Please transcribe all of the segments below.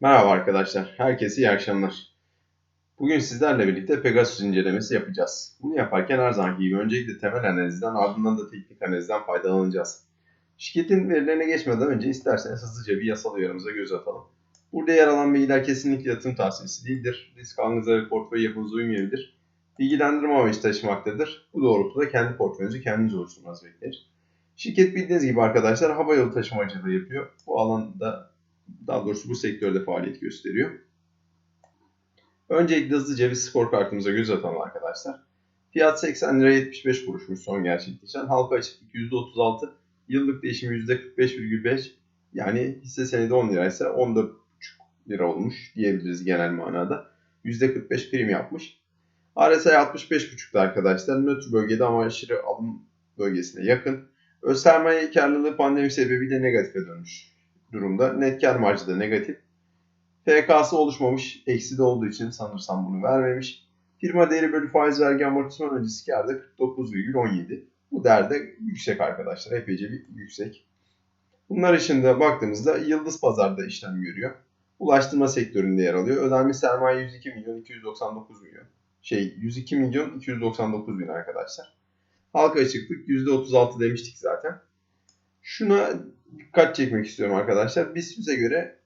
Merhaba arkadaşlar, herkese iyi akşamlar. Bugün sizlerle birlikte Pegasus incelemesi yapacağız. Bunu yaparken her zamanki gibi öncelikle temel analizden ardından da teknik analizden faydalanacağız. Şirketin verilerine geçmeden önce isterseniz hızlıca bir yasal uyarımıza göz atalım. Burada yer alan bilgiler kesinlikle yatırım tavsiyesi değildir. Risk algınıza ve portföy yapınıza uymayabilir. Bilgilendirme amacı taşımaktadır. Bu doğrultuda kendi portföyünüzü kendiniz oluşturmanız beklenir. Şirket bildiğiniz gibi arkadaşlar hava yolu taşımacılığı yapıyor. Bu alanda daha doğrusu bu sektörde faaliyet gösteriyor. Öncelikle hızlıca bir skor kartımıza göz atalım arkadaşlar. Fiyat 80 lira 75 kuruşmuş son gerçekleşen. Halka açıklık %36, yıllık değişim %45,5 yani hisse senedi 10 liraysa 14,5 lira olmuş diyebiliriz genel manada. %45 prim yapmış. RSI 65,5'da arkadaşlar. Nötr bölgede ama aşırı alım bölgesine yakın. Öz sermaye karlılığı pandemi sebebiyle negatife dönmüş durumda. Net kar marjı da negatif. FK'sı oluşmamış. Eksi de olduğu için sanırsam bunu vermemiş. Firma değeri bölü faiz vergi amortisman öncesi karda 49,17. Bu değerde yüksek arkadaşlar. Epeyce bir yüksek. Bunlar dışında baktığımızda Yıldız Pazar'da işlem görüyor. Ulaştırma sektöründe yer alıyor. Ödenmiş sermaye 102 milyon 299 milyon. Şey 102 milyon 299 bin arkadaşlar. Halka açıklık %36 demiştik zaten. Şuna dikkat çekmek istiyorum arkadaşlar. BIST'e göre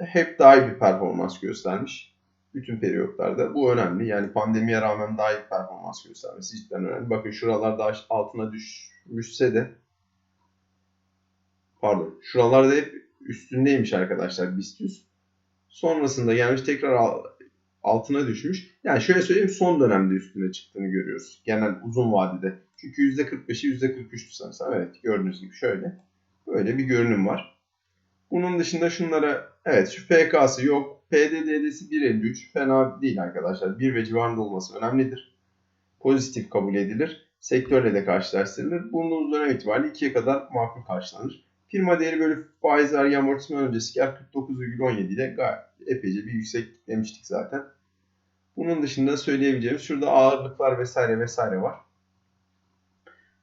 hep daha iyi bir performans göstermiş. Bütün periyotlarda. Bu önemli. Yani pandemiye rağmen daha iyi bir performans göstermesi cidden önemli. Bakın şuralarda altına düşmüşse de pardon şuralarda hep üstündeymiş arkadaşlar BIST 100. Sonrasında gelmiş tekrar altına düşmüş. Yani şöyle söyleyeyim son dönemde üstüne çıktığını görüyoruz. Genel uzun vadede. Çünkü %45'i %43'tü sanırsam. Evet gördüğünüz gibi şöyle. Böyle bir görünüm var. Bunun dışında şunlara evet şu FK'sı yok. PDD'si 1.53 fena değil arkadaşlar. 1 ve civarında olması önemlidir. Pozitif kabul edilir. Sektörle de karşılaştırılır. Bulunduğumuz dönem itibariyle 2'ye kadar makul karşılanır. Firma değeri bölü faiz vergi amortisman öncesi kar 49,17 ile gayet epeyce bir yüksek demiştik zaten. Bunun dışında söyleyebileceğimiz şurada ağırlıklar vesaire vesaire var.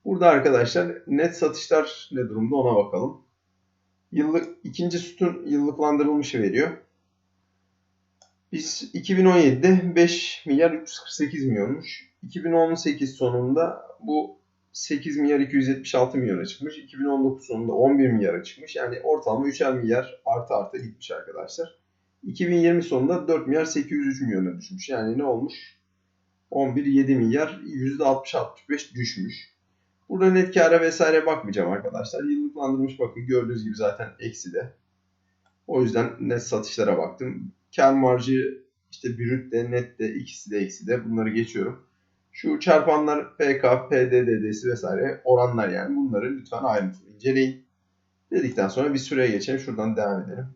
Burada arkadaşlar net satışlar ne durumda ona bakalım. Yıllık ikinci sütun yıllıklandırılmışı veriyor. Biz 2017'de 5 milyar 348 milyonmuş. 2018 sonunda bu 8 milyar 276 milyona çıkmış. 2019 sonunda 11 milyara çıkmış. Yani ortalama 3'er milyar artı artı gitmiş arkadaşlar. 2020 sonunda 4 milyar 803 milyona düşmüş. Yani ne olmuş? 11 7 milyar %60-65 düşmüş. Burada net kâra vesaire bakmayacağım arkadaşlar. Yıllıklandırmış bakın gördüğünüz gibi zaten eksi de. O yüzden net satışlara baktım. Kar marjı işte brüt de net de ikisi de eksi de bunları geçiyorum. Şu çarpanlar PK, PDD'si vesaire oranlar yani bunları lütfen ayrıntılı inceleyin. Dedikten sonra bir süreye geçelim. Şuradan devam edelim.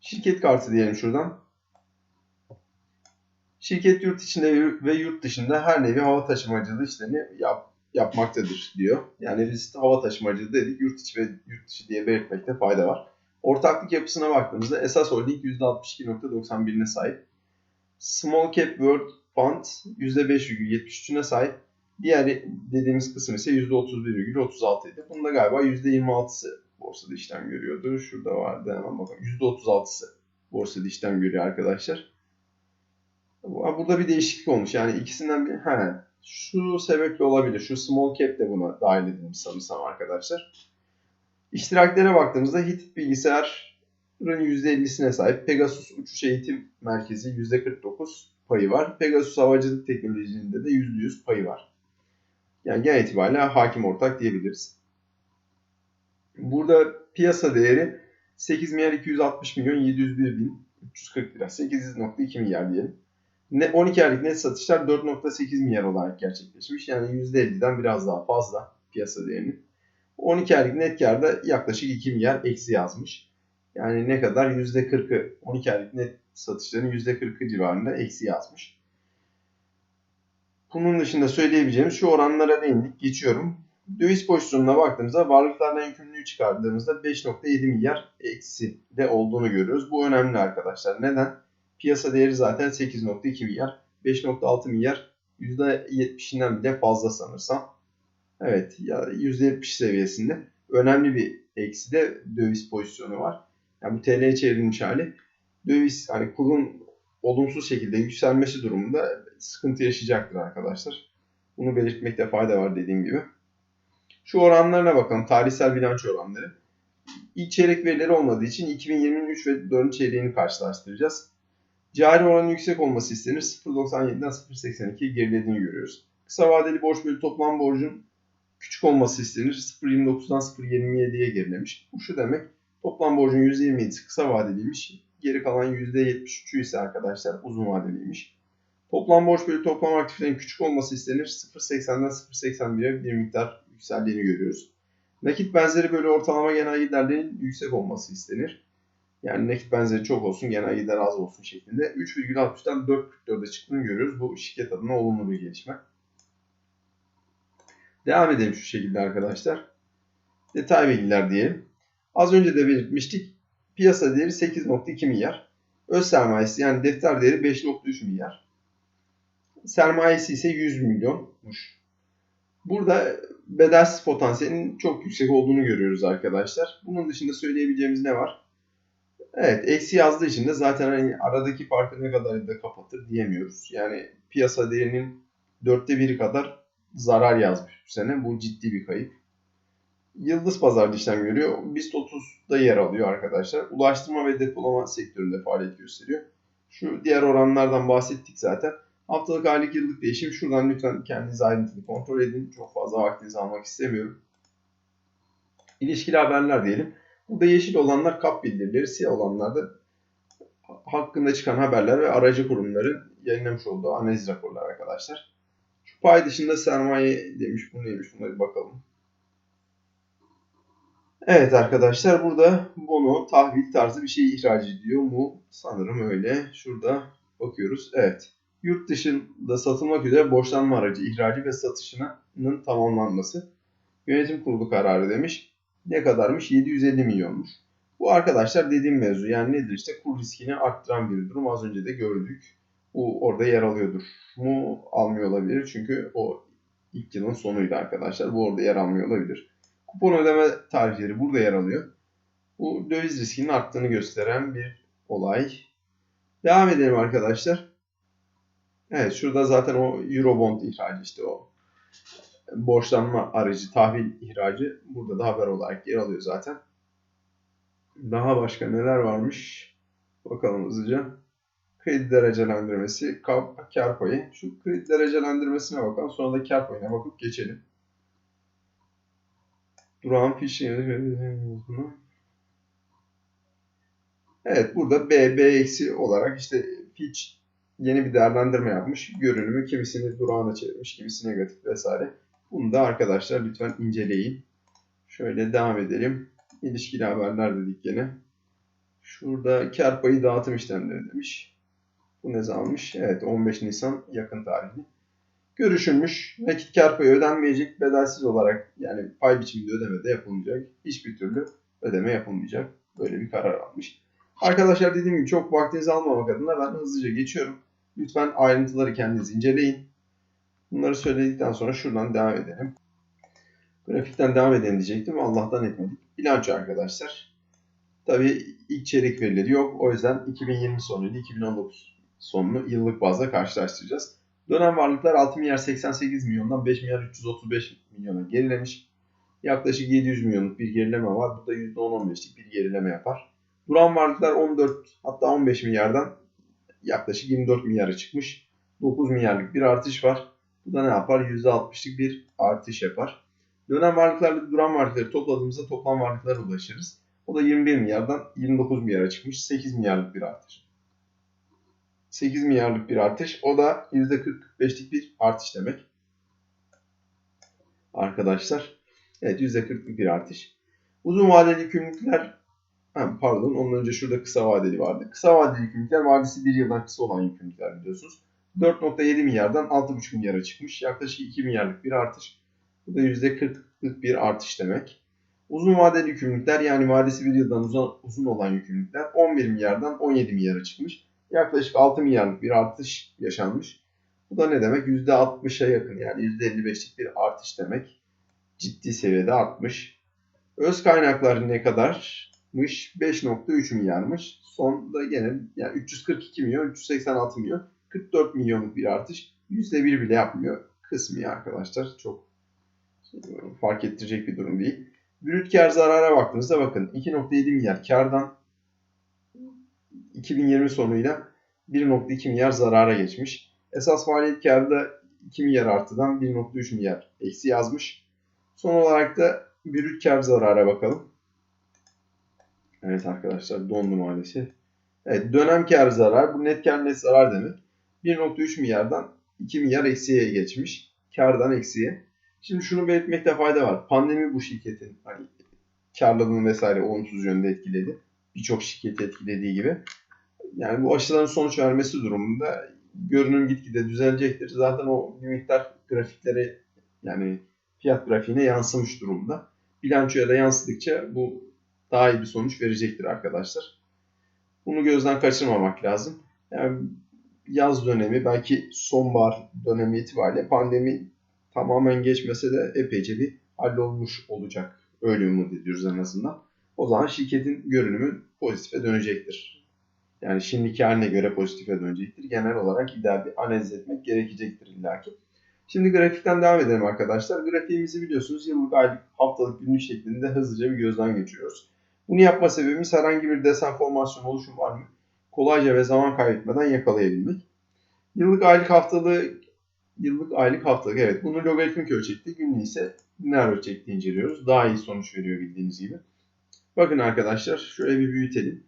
Şirket kartı diyelim şuradan. Şirket yurt içinde ve yurt dışında her nevi hava taşımacılığı işlerini yap, yapmaktadır diyor. Yani biz hava taşımacılığı dedik yurt içi ve yurt dışı diye belirtmekte fayda var. Ortaklık yapısına baktığımızda esas holding %62.91'ine sahip. Small Cap World Fund %5,73'üne sahip. Diğer dediğimiz kısım ise %31,36 idi. Bunda galiba %26'sı borsada işlem görüyordu. Şurada vardı hemen bakalım. %36'sı borsada işlem görüyor arkadaşlar. Burada bir değişiklik olmuş. Yani ikisinden bir he, şu sebeple olabilir. Şu small cap de buna dahil edilmiş sanırsam arkadaşlar. İştiraklere baktığımızda Hitit bilgisayarın %50'sine sahip. Pegasus Uçuş Eğitim Merkezi %49 payı var. Pegasus Havacılık Teknolojisi'nde de %100 payı var. Yani genel itibariyle hakim ortak diyebiliriz. Burada piyasa değeri 8 milyar 260 milyon 701 bin 340 lira. 8.2 milyar diyelim. 12 aylık net satışlar 4.8 milyar olarak gerçekleşmiş. Yani %50'den biraz daha fazla piyasa değerinin. 12 aylık net karda yaklaşık 2 milyar eksi yazmış. Yani ne kadar? %40'ı 12 aylık net satışların %40'ı civarında eksi yazmış. Bunun dışında söyleyebileceğimiz şu oranlara değindik. Geçiyorum. Döviz pozisyonuna baktığımızda varlıklardan yükümlülüğü çıkardığımızda 5.7 milyar eksi de olduğunu görüyoruz. Bu önemli arkadaşlar. Neden? Piyasa değeri zaten 8.2 milyar. 5.6 milyar %70'inden bile fazla sanırsam. Evet ya %70 seviyesinde. Önemli bir eksi de döviz pozisyonu var. Yani bu TL'ye çevrilmiş hali. döviz hani kurun olumsuz şekilde yükselmesi durumunda sıkıntı yaşayacaktır arkadaşlar. Bunu belirtmekte fayda var dediğim gibi. Şu oranlarına bakalım. Tarihsel bilanço oranları. İlk çeyrek verileri olmadığı için 2020'nin 3 ve 4. çeyreğini karşılaştıracağız. Cari oranın yüksek olması istenir. 0.97'den 0.82'ye gerilediğini görüyoruz. Kısa vadeli borç bölü toplam borcun küçük olması istenir. 0.29'dan 0.27'ye gerilemiş. Bu şu demek. Toplam borcun %27'si kısa vadeliymiş. Geri kalan %73'ü ise arkadaşlar uzun vadeliymiş. Toplam borç bölü toplam aktiflerin küçük olması istenir. 0.80'den 0.81'e bir miktar yükseldiğini görüyoruz. Nakit benzeri bölü ortalama genel giderlerin yüksek olması istenir. Yani nakit benzeri çok olsun, genel gider az olsun şeklinde. 3,60'dan 4,44'e çıktığını görüyoruz. Bu şirket adına olumlu bir gelişme. Devam edelim şu şekilde arkadaşlar. Detay bilgiler diyelim. Az önce de belirtmiştik. Piyasa değeri 8.2 milyar. Öz sermayesi yani defter değeri 5.3 milyar. Sermayesi ise 100 milyonmuş. Burada bedelsiz potansiyelin çok yüksek olduğunu görüyoruz arkadaşlar. Bunun dışında söyleyebileceğimiz ne var? Evet, eksi yazdığı için de zaten hani aradaki farkı ne kadar da kapatır diyemiyoruz. Yani piyasa değerinin dörtte biri kadar zarar yazmış bu sene. Bu ciddi bir kayıp. Yıldız pazarda işlem görüyor. BIST 30'da yer alıyor arkadaşlar. Ulaştırma ve depolama sektöründe faaliyet gösteriyor. Şu diğer oranlardan bahsettik zaten. Haftalık, aylık, yıllık değişim. Şuradan lütfen kendiniz ayrıntılı kontrol edin. Çok fazla vaktinizi almak istemiyorum. İlişkili haberler diyelim. Burada yeşil olanlar kap bildirileri, siyah olanlar da hakkında çıkan haberler ve aracı kurumların yayınlamış olduğu analiz raporları arkadaşlar. Şu pay dışında sermaye demiş, bu neymiş buna bir bakalım. Evet arkadaşlar burada bono, tahvil tarzı bir şey ihraç ediyor mu? Sanırım öyle. Şurada bakıyoruz. Evet. Yurt dışında satılmak üzere borçlanma aracı ihracı ve satışının tamamlanması. Yönetim kurulu kararı demiş. Ne kadarmış? 750 milyonmuş. Bu arkadaşlar dediğim mevzu. Yani nedir işte kur riskini arttıran bir durum. Az önce de gördük. Bu orada yer alıyordur. Mu almıyor olabilir. Çünkü o ilk yılın sonuydu arkadaşlar. Bu orada yer almıyor olabilir. Kupon ödeme tarihleri burada yer alıyor. Bu döviz riskinin arttığını gösteren bir olay. Devam edelim arkadaşlar. Evet şurada zaten o Eurobond ihracı işte o borçlanma aracı, tahvil ihracı burada da haber olarak yer alıyor zaten. Daha başka neler varmış? Bakalım hızlıca. Kredi derecelendirmesi, kar payı. Şu kredi derecelendirmesine bakalım. Sonra da kar payına bakıp geçelim. Durağan fişi. Evet burada B eksi olarak işte Fitch yeni bir değerlendirme yapmış. Görünümü kimisini durağına çevirmiş, kimisi negatif vesaire. Bunu da arkadaşlar lütfen inceleyin. Şöyle devam edelim. İlişkili haberler dedik gene. Şurada kar payı dağıtım işlemleri demiş. Bu ne zamanmış? Evet 15 Nisan yakın tarihli. Görüşülmüş. Nakit kar payı ödenmeyecek bedelsiz olarak yani pay biçiminde ödeme de yapılmayacak. Hiçbir türlü ödeme yapılmayacak. Böyle bir karar almış. Arkadaşlar dediğim gibi çok vaktinizi almamak adına ben hızlıca geçiyorum. Lütfen ayrıntıları kendiniz inceleyin. Bunları söyledikten sonra şuradan devam edelim. Grafikten devam edelim diyecektim. Allah'tan etmedik. Bilanço arkadaşlar. Tabii ilk çeyrek verileri yok. O yüzden 2020 sonuyla 2019 sonunu yıllık bazda karşılaştıracağız. Dönem varlıklar 6 milyar 88 milyondan 5 milyar 335 milyona gerilemiş. Yaklaşık 700 milyonluk bir gerileme var. Bu da %10-15'lik bir gerileme yapar. Duran varlıklar 14 hatta 15 milyardan yaklaşık 24 milyara çıkmış. 9 milyarlık bir artış var. Bu da ne yapar? %60'lık bir artış yapar. Dönem varlıklarla duran varlıkları topladığımızda toplam varlıklara ulaşırız. O da 21 milyardan 29 milyara çıkmış. 8 milyarlık bir artış. 8 milyarlık bir artış. O da %40-45'lik bir artış demek. Arkadaşlar. Evet %40'lık bir artış. Uzun vadeli yükümlülükler pardon ondan önce şurada kısa vadeli vardı. Kısa vadeli yükümlülükler vadesi bir yıldan kısa olan yükümlülükler biliyorsunuz. 4.7 milyardan 6.5 milyara çıkmış. Yaklaşık 2 milyarlık bir artış. Bu da %40'lık bir artış demek. Uzun vadeli yükümlülükler yani vadesi bir yıldan uzun, uzun olan yükümlülükler 11 milyardan 17 milyara çıkmış. Yaklaşık 6 milyarlık bir artış yaşanmış. Bu da ne demek? %60'a yakın yani %55'lik bir artış demek. Ciddi seviyede artmış. Öz kaynaklar ne kadar? 5.3 milyarmış. Son da gene yani 342 milyon, 386 milyon, 44 milyonluk bir artış. %1 bile yapmıyor kısmi arkadaşlar. Çok fark ettirecek bir durum değil. Brüt kar zarara baktığımızda bakın 2.7 milyar kardan 2020 sonuyla 1.2 milyar zarara geçmiş. Esas faaliyet karda 2 milyar artıdan 1.3 milyar eksi yazmış. Son olarak da brüt kar zarara bakalım. Evet arkadaşlar dondu maalesef. Evet dönem kar zarar. Bu net kar net zarar demek. 1.3 milyardan 2 milyar eksiye geçmiş. Kardan eksiye. Şimdi şunu belirtmekte fayda var. Pandemi bu şirketin hani karlılığını vesaire olumsuz yönde etkiledi. Birçok şirketi etkilediği gibi. Yani bu aşıların sonuç vermesi durumunda görünüm gitgide düzelecektir. Zaten o bir miktar grafiklere yani fiyat grafiğine yansımış durumda. Bilançoya da yansıdıkça bu daha iyi bir sonuç verecektir arkadaşlar. Bunu gözden kaçırmamak lazım. Yani yaz dönemi belki sonbahar dönemi itibariyle pandemi tamamen geçmese de epeyce bir hallolmuş olacak. Öyle umut ediyoruz en azından. O zaman şirketin görünümü pozitife dönecektir. Yani şimdiki haline göre pozitife dönecektir. Genel olarak ideal bir analiz etmek gerekecektir illaki. Şimdi grafikten devam edelim arkadaşlar. Grafiğimizi biliyorsunuz yıllık, aylık, haftalık, günlük şeklinde hızlıca bir gözden geçiriyoruz. Bunu yapma sebebimiz herhangi bir desen formasyon oluşum var mı? Kolayca ve zaman kaybetmeden yakalayabilmek. Yıllık, aylık, haftalık, yıllık, aylık, haftalık evet. Bunu logaritmik ölçekte, günlüğü ise lineer ölçekte inceliyoruz. Daha iyi sonuç veriyor bildiğiniz gibi. Bakın arkadaşlar şöyle bir büyütelim.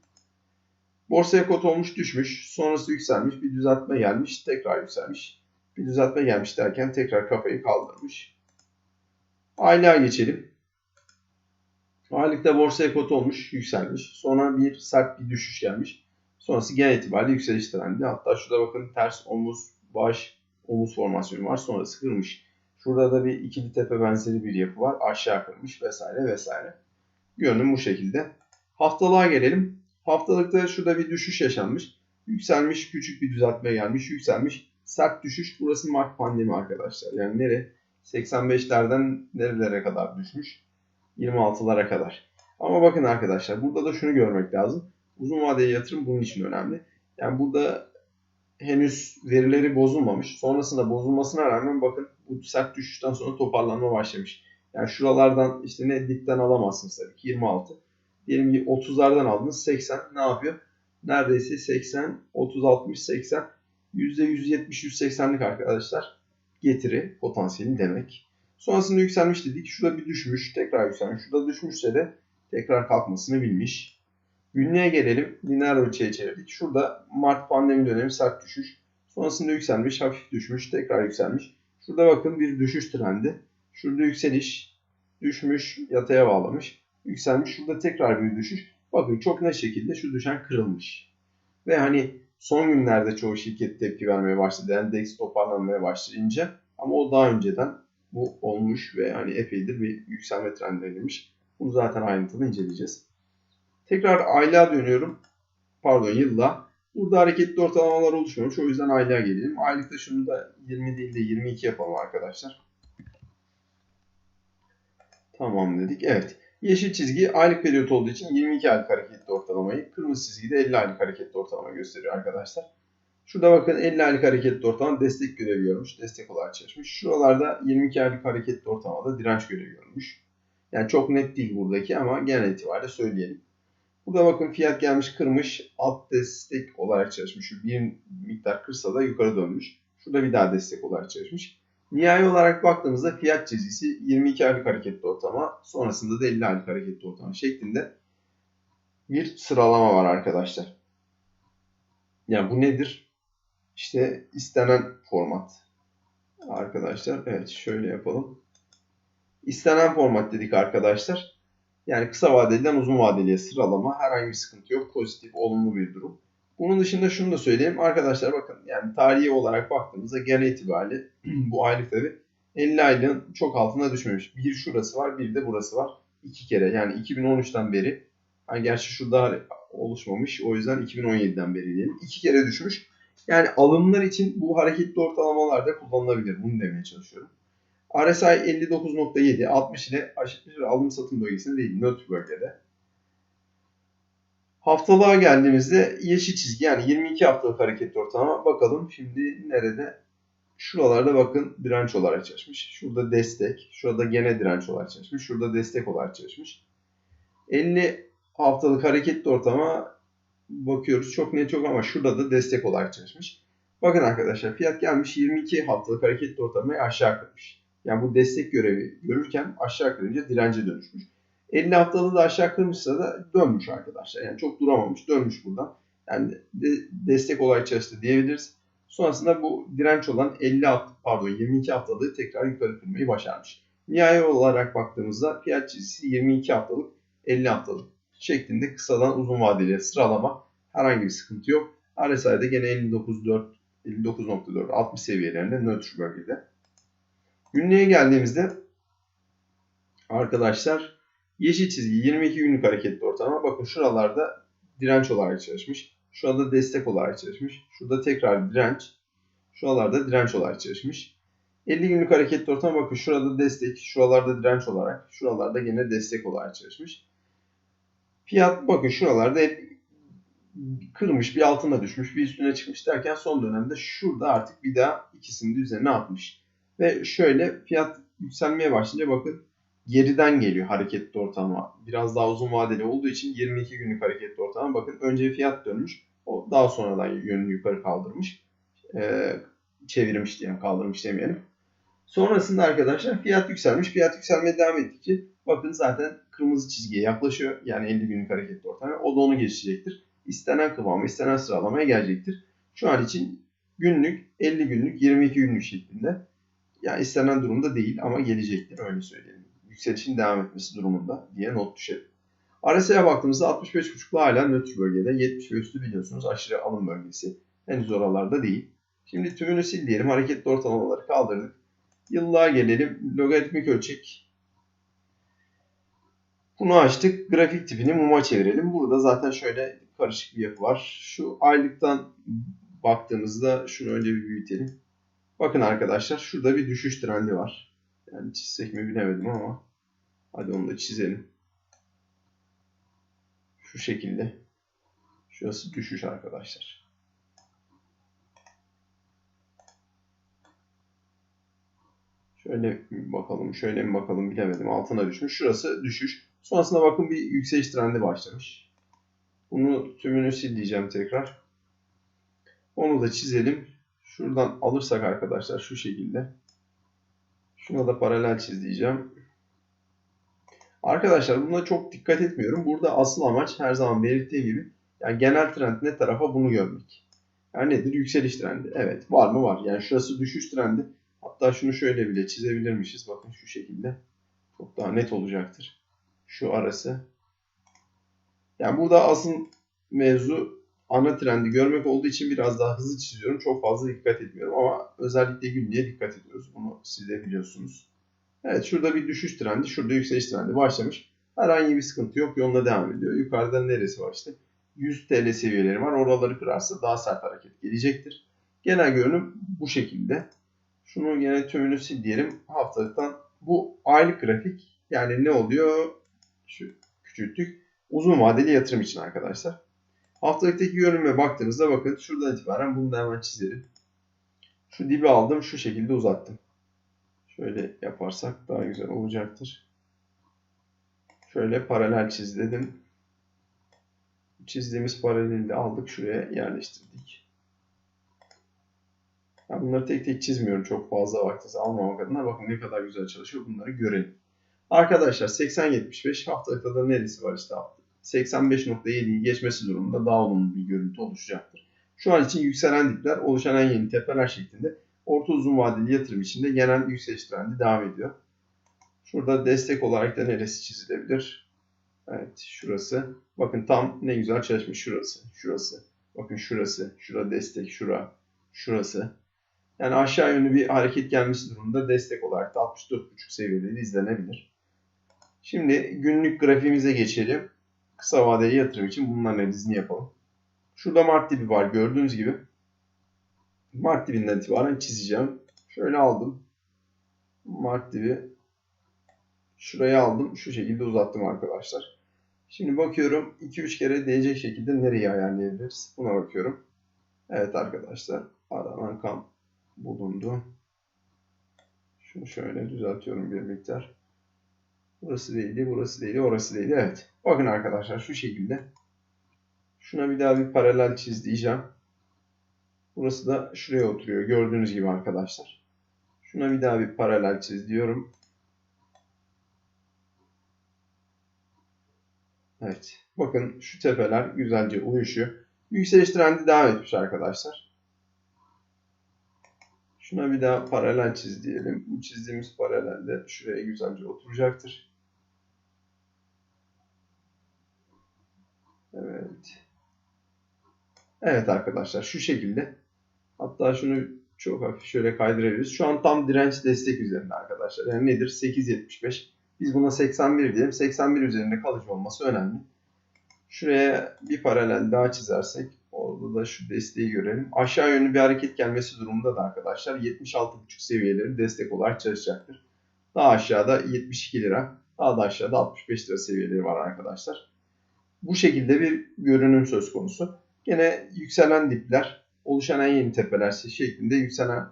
Borsaya kot olmuş düşmüş. Sonrası yükselmiş. Bir düzeltme gelmiş. Tekrar yükselmiş. Bir düzeltme gelmiş derken tekrar kafayı kaldırmış. Aylığa geçelim. Aylıkta borsaya kot olmuş. Yükselmiş. Sonra bir sert bir düşüş gelmiş. Sonrası genel itibariyle yükseliş trendi. Hatta şurada bakın ters omuz, baş, omuz formasyonu var. Sonrası kırmış. Şurada da bir ikili tepe benzeri bir yapı var. Aşağı kırmış vesaire vesaire. Görünüm bu şekilde. Haftalığa gelelim. Haftalıkta şurada bir düşüş yaşanmış. Yükselmiş, küçük bir düzeltme gelmiş, yükselmiş. Sert düşüş. Burası Mart pandemi arkadaşlar. Yani nere? 85'lerden nerelere kadar düşmüş? 26'lara kadar. Ama bakın arkadaşlar burada da şunu görmek lazım. Uzun vadeli yatırım bunun için önemli. Yani burada henüz verileri bozulmamış. Sonrasında bozulmasına rağmen bakın bu sert düşüşten sonra toparlanma başlamış. Yani şuralardan işte ne dipten alamazsınız tabii ki 26. Diyelim ki 30'lardan aldınız 80 ne yapıyor? Neredeyse 80, 30, 60, 80 %170-180'lik arkadaşlar getiri potansiyeli demek. Sonrasında yükselmiş dedik. Şurada bir düşmüş. Tekrar yükselmiş. Şurada düşmüşse de tekrar kalkmasını bilmiş. Günlüğe gelelim. Lineer ölçeğe çevirdik. Şurada Mart pandemi dönemi sert düşüş. Sonrasında yükselmiş. Hafif düşmüş. Tekrar yükselmiş. Şurada bakın bir düşüş trendi. Şurada yükseliş. Düşmüş. Yataya bağlamış. Yükselmiş. Şurada tekrar bir düşüş. Bakın çok net şekilde şu düşen kırılmış. Ve hani son günlerde çoğu şirket tepki vermeye başladı. Endeks toparlanmaya başlayınca. Ama o daha önceden bu olmuş ve hani epeydir bir yükselme trendine girmiş. Bunu zaten ayrıntılı inceleyeceğiz. Tekrar aylığa dönüyorum. Pardon yılla. Burada hareketli ortalamalar oluşmamış. O yüzden aylığa gelelim. Aylıkta şunu da 20 değil de 22 yapalım arkadaşlar. Tamam dedik. Evet. Yeşil çizgi aylık periyot olduğu için 22 aylık hareketli ortalamayı, kırmızı çizgi de 50 aylık hareketli ortalama gösteriyor arkadaşlar. Şurada bakın 50 aylık hareketli ortalama destek görevi görmüş. Destek olarak çalışmış. Şuralarda 22 aylık hareketli ortalamada direnç görevi görmüş. Yani çok net değil buradaki ama genel itibariyle söyleyelim. Burada bakın fiyat gelmiş kırmış. Alt destek olarak çalışmış. bir miktar kırsa da yukarı dönmüş. Şurada bir daha destek olarak çalışmış. Nihai olarak baktığımızda fiyat çizgisi 22 aylık hareketli ortalama. Sonrasında da 50 aylık hareketli ortalama şeklinde bir sıralama var arkadaşlar. Yani bu nedir? İşte istenen format. Arkadaşlar evet şöyle yapalım. İstenen format dedik arkadaşlar. Yani kısa vadeliden uzun vadeliye sıralama herhangi bir sıkıntı yok. Pozitif, olumlu bir durum. Bunun dışında şunu da söyleyeyim. Arkadaşlar bakın yani tarihi olarak baktığımızda genel itibariyle bu aylıkları 50 aylığın çok altına düşmemiş. Bir şurası var bir de burası var. İki kere yani 2013'ten beri yani gerçi şu daha oluşmamış o yüzden 2017'den beri diyelim. iki kere düşmüş. Yani alımlar için bu hareketli ortalamalar da kullanılabilir. Bunu demeye çalışıyorum. RSI 59.7, 60 ile aşırı alım satım bölgesinde değil, nötr bölgede. Haftalığa geldiğimizde yeşil çizgi yani 22 haftalık hareketli ortalama. Bakalım şimdi nerede? Şuralarda bakın direnç olarak çalışmış. Şurada destek. Şurada gene direnç olarak çalışmış. Şurada destek olarak çalışmış. 50 haftalık hareketli ortalama bakıyoruz. Çok net yok ama şurada da destek olarak çalışmış. Bakın arkadaşlar fiyat gelmiş 22 haftalık hareketli ortalamayı aşağı kırmış. Yani bu destek görevi görürken aşağı kırınca dirence dönüşmüş. 50 haftalığı da aşağı kırmışsa da dönmüş arkadaşlar. Yani çok duramamış dönmüş buradan. Yani de, destek olarak çalıştı diyebiliriz. Sonrasında bu direnç olan 50 hafta, pardon 22 haftalığı tekrar yukarı kırmayı başarmış. Nihai olarak baktığımızda fiyat çizgisi 22 haftalık 50 haftalık şeklinde kısadan uzun vadeli sıralama herhangi bir sıkıntı yok. RSI'de gene 59.4 59.4 60 seviyelerinde nötr bölgede. Günlüğe geldiğimizde arkadaşlar yeşil çizgi 22 günlük hareketli ortalama. Bakın şuralarda direnç olarak çalışmış. Şurada destek olarak çalışmış. Şurada tekrar direnç. Şuralarda direnç olarak çalışmış. 50 günlük hareketli ortalama bakın şurada destek, şuralarda direnç olarak, şuralarda yine destek olarak çalışmış. Fiyat bakın şuralarda hep kırmış, bir altına düşmüş, bir üstüne çıkmış derken son dönemde şurada artık bir daha ikisini de üzerine atmış. Ve şöyle fiyat yükselmeye başlayınca bakın geriden geliyor hareketli ortalama. Biraz daha uzun vadeli olduğu için 22 günlük hareketli ortalama. Bakın önce fiyat dönmüş. O daha sonradan yönünü yukarı kaldırmış. Ee, çevirmiş diyelim kaldırmış demeyelim. Sonrasında arkadaşlar fiyat yükselmiş. Fiyat yükselmeye devam ettikçe bakın zaten kırmızı çizgiye yaklaşıyor. Yani 50 günlük hareketli ortalama. O da onu geçecektir. İstenen kıvama, istenen sıralamaya gelecektir. Şu an için günlük, 50 günlük, 22 günlük şeklinde. Yani istenen durumda değil ama gelecektir öyle söyleyelim. Yükselişin devam etmesi durumunda diye not düşelim. RSI'ye baktığımızda 65.5'la hala nötr bölgede. 70 ve üstü biliyorsunuz aşırı alım bölgesi. Henüz oralarda değil. Şimdi tümünü sil diyelim. Hareketli ortalamaları kaldırdık. Yıllığa gelelim. Logaritmik ölçek. Bunu açtık. Grafik tipini muma çevirelim. Burada zaten şöyle karışık bir yapı var. Şu aylıktan baktığımızda şunu önce bir büyütelim. Bakın arkadaşlar şurada bir düşüş trendi var. Yani çizsek mi bilemedim ama hadi onu da çizelim. Şu şekilde. Şurası düşüş arkadaşlar. Şöyle bakalım, şöyle mi bakalım bilemedim. Altına düşmüş. Şurası düşüş. Sonrasında bakın bir yükseliş trendi başlamış. Bunu tümünü sil diyeceğim tekrar. Onu da çizelim. Şuradan alırsak arkadaşlar şu şekilde. Şuna da paralel çiz diyeceğim. Arkadaşlar buna çok dikkat etmiyorum. Burada asıl amaç her zaman belirttiğim gibi yani genel trend ne tarafa bunu görmek. Yani nedir? Yükseliş trendi. Evet var mı? Var. Yani şurası düşüş trendi. Hatta şunu şöyle bile çizebilirmişiz. Bakın şu şekilde. Çok daha net olacaktır. Şu arası. Yani burada asıl mevzu ana trendi görmek olduğu için biraz daha hızlı çiziyorum. Çok fazla dikkat etmiyorum ama özellikle günlüğe dikkat ediyoruz. Bunu siz de biliyorsunuz. Evet şurada bir düşüş trendi, şurada yükseliş trendi başlamış. Herhangi bir sıkıntı yok. Yoluna devam ediyor. Yukarıda neresi var işte? 100 TL seviyeleri var. Oraları kırarsa daha sert hareket gelecektir. Genel görünüm bu şekilde. Şunu yine tümünü sil diyelim. Haftalıktan bu aylık grafik. Yani ne oluyor? Şu küçülttük. Uzun vadeli yatırım için arkadaşlar. Haftalıktaki görünüme baktığınızda bakın şuradan itibaren bunu da hemen çizelim. Şu dibi aldım şu şekilde uzattım. Şöyle yaparsak daha güzel olacaktır. Şöyle paralel çiz dedim. Çizdiğimiz paraleli aldık şuraya yerleştirdik. Ben bunları tek tek çizmiyorum çok fazla vaktinizi almamak adına. Bakın ne kadar güzel çalışıyor bunları görelim. Arkadaşlar 80-75 haftalıkta da neresi var işte hafta. 85.7'yi geçmesi durumunda daha olumlu bir görüntü oluşacaktır. Şu an için yükselen dipler oluşan en yeni tepeler şeklinde orta uzun vadeli yatırım içinde genel yükseliş trendi devam ediyor. Şurada destek olarak da neresi çizilebilir? Evet şurası. Bakın tam ne güzel çalışmış şurası. Şurası. Bakın şurası. Şura destek. Şura. Şurası. Yani aşağı yönlü bir hareket gelmesi durumunda destek olarak da 64.5 seviyeleri izlenebilir. Şimdi günlük grafiğimize geçelim. Kısa vadeli yatırım için bunun analizini yapalım. Şurada Mart dibi var gördüğünüz gibi. Mart dibinden itibaren çizeceğim. Şöyle aldım. Mart dibi. Şuraya aldım. Şu şekilde uzattım arkadaşlar. Şimdi bakıyorum 2-3 kere değecek şekilde nereyi ayarlayabiliriz? Buna bakıyorum. Evet arkadaşlar aranan kam bulundu. Şunu şöyle düzeltiyorum bir miktar. Burası değildi, burası değildi, orası değildi. Evet. Bakın arkadaşlar şu şekilde. Şuna bir daha bir paralel çiz diyeceğim. Burası da şuraya oturuyor. Gördüğünüz gibi arkadaşlar. Şuna bir daha bir paralel çiz diyorum. Evet. Bakın şu tepeler güzelce uyuşuyor. Yükseliş trendi devam etmiş arkadaşlar. Şuna bir daha paralel çiz diyelim. Bu çizdiğimiz paralel de şuraya güzelce oturacaktır. Evet. Evet arkadaşlar şu şekilde. Hatta şunu çok hafif şöyle kaydırabiliriz. Şu an tam direnç destek üzerinde arkadaşlar. Yani nedir? 8.75. Biz buna 81 diyelim. 81 üzerinde kalıcı olması önemli. Şuraya bir paralel daha çizersek orada da şu desteği görelim. Aşağı yönlü bir hareket gelmesi durumunda da arkadaşlar 76.5 seviyeleri destek olarak çalışacaktır. Daha aşağıda 72 lira, daha da aşağıda 65 lira seviyeleri var arkadaşlar. Bu şekilde bir görünüm söz konusu. Gene yükselen dipler, oluşan en yeni tepeler şeklinde yükselen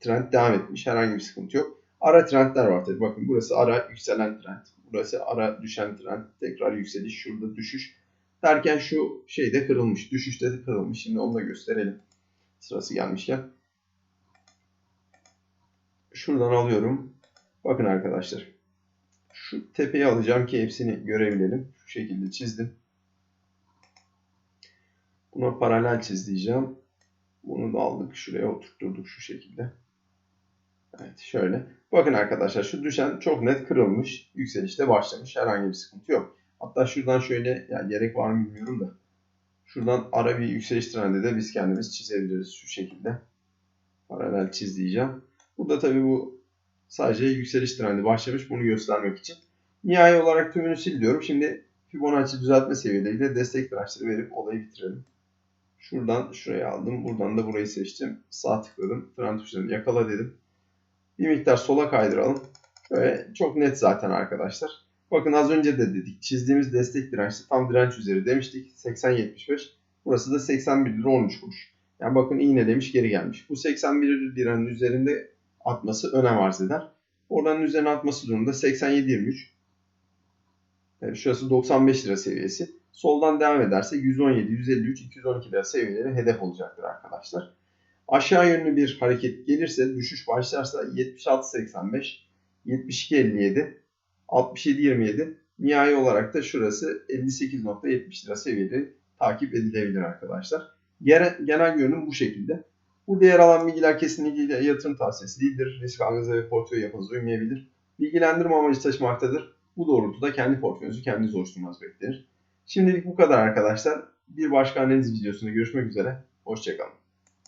trend devam etmiş. Herhangi bir sıkıntı yok. Ara trendler var tabii. Bakın burası ara yükselen trend. Burası ara düşen trend. Tekrar yükseliş. Şurada düşüş. Derken şu şeyde kırılmış. Düşüşte de kırılmış. Şimdi onu da gösterelim. Sırası gelmişken. Şuradan alıyorum. Bakın arkadaşlar. Şu tepeyi alacağım ki hepsini görebilelim. Şu şekilde çizdim. Buna paralel çiz diyeceğim. Bunu da aldık. Şuraya oturtturduk şu şekilde. Evet şöyle. Bakın arkadaşlar şu düşen çok net kırılmış. Yükselişte başlamış. Herhangi bir sıkıntı yok. Hatta şuradan şöyle yani gerek var mı bilmiyorum da. Şuradan ara bir yükseliş trendi de biz kendimiz çizebiliriz şu şekilde. Paralel çiz diyeceğim. Burada tabii bu sadece yükseliş trendi başlamış. Bunu göstermek için. Nihai olarak tümünü sil diyorum. Şimdi Fibonacci düzeltme seviyeleriyle destek dirençleri verip olayı bitirelim. Şuradan şuraya aldım. Buradan da burayı seçtim. Sağ tıkladım. Trend tuşlarını yakala dedim. Bir miktar sola kaydıralım. Böyle çok net zaten arkadaşlar. Bakın az önce de dedik. Çizdiğimiz destek dirençli tam direnç üzeri demiştik. 80.75. Burası da 81 lira 13 kuruş. Yani bakın iğne demiş geri gelmiş. Bu 81 liranın üzerinde atması önem arz eder. Oranın üzerine atması durumunda 87.23. Yani şurası 95 lira seviyesi. Soldan devam ederse 117, 153, 212 lira seviyeleri hedef olacaktır arkadaşlar. Aşağı yönlü bir hareket gelirse, düşüş başlarsa 76.85, 72.57, 67.27, nihai olarak da şurası 58.70 lira seviyeleri takip edilebilir arkadaşlar. Genel, görünüm bu şekilde. Burada yer alan bilgiler kesinlikle yatırım tavsiyesi değildir. Risk algınıza ve portföy yapınıza uymayabilir. Bilgilendirme amacı taşımaktadır. Bu doğrultuda kendi portföyünüzü kendiniz oluşturmanız beklenir. Şimdilik bu kadar arkadaşlar. Bir başka analiz videosunda görüşmek üzere. Hoşçakalın.